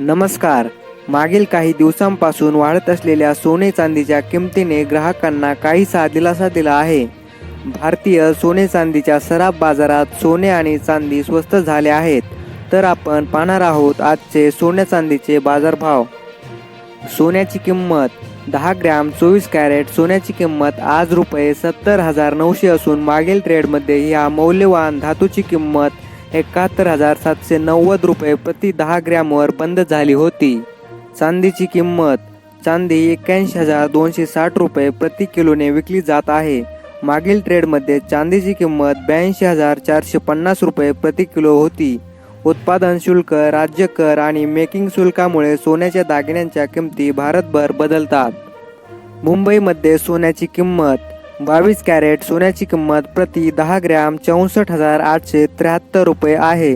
नमस्कार. मागील काही दिवसांपासून वाढत असलेल्या सोने चांदीच्या किमतीने ग्राहकांना काहीसा दिलासा दिला आहे. भारतीय सोने चांदीच्या सराफ बाजारात सोने आणि चांदी स्वस्त झाले आहेत. तर आपण पाहणार आहोत आजचे सोन्या चांदीचे बाजारभाव. सोन्याची किंमत दहा ग्रॅम चोवीस कॅरेट सोन्याची किंमत आज रुपये सत्तर हजार नऊशे असून मागील ट्रेडमध्ये या मौल्यवान धातूची किंमत एकाहत्तर हजार सातशे नव्वद रुपये प्रति दहा ग्रॅमवर बंद झाली होती. चांदीची किंमत चांदी एक्क्याऐंशी हजार दोनशे साठ रुपये प्रति किलोने विकली जात आहे. मागील ट्रेडमध्ये चांदीची किंमत ब्याऐंशी हजार चारशे पन्नास रुपये प्रति किलो होती. उत्पादन शुल्क राज्य कर आणि मेकिंग शुल्कामुळे सोन्याच्या दागिन्यांच्या किमती भारतभर बदलतात. मुंबईमध्ये सोन्याची किंमत बावीस कॅरेट सोन्याची किंमत प्रति दहा ग्रॅम चौसष्ट हजार आठशे त्र्याहत्तर रुपये आहे.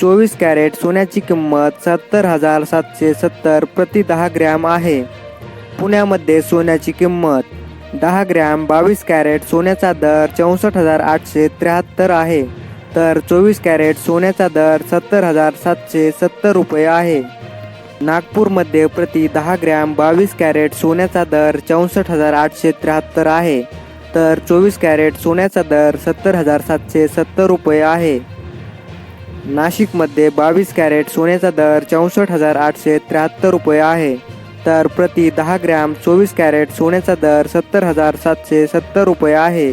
चोवीस कॅरेट सोन्याची किंमत सत्तर हजार सातशे सत्तर प्रति दहा ग्रॅम आहे. पुण्यामध्ये सोन्याची किंमत दहा ग्रॅम बावीस कॅरेट सोन्याचा दर चौसष्ट हजार आठशे त्र्याहत्तर आहे. तर चोवीस कॅरेट सोन्याचा दर सत्तर हजार सातशे सत्तर रुपये आहे. नागपूरमध्ये प्रति दहा ग्रॅम बावीस कॅरेट सोन्याचा दर चौसष्ट हजार आठशे त्र्याहत्तर आहे. तर चोवीस कॅरेट सोन्याचा दर सत्तर हजार सातशे सत्तर रुपये आहे. नाशिकमध्ये बावीस कॅरेट सोन्याचा दर चौसष्ट हजार आठशे त्र्याहत्तर रुपये आहे. तर प्रति दहा ग्रॅम चोवीस कॅरेट सोन्याचा दर सत्तर हजार सातशे सत्तर रुपये आहे.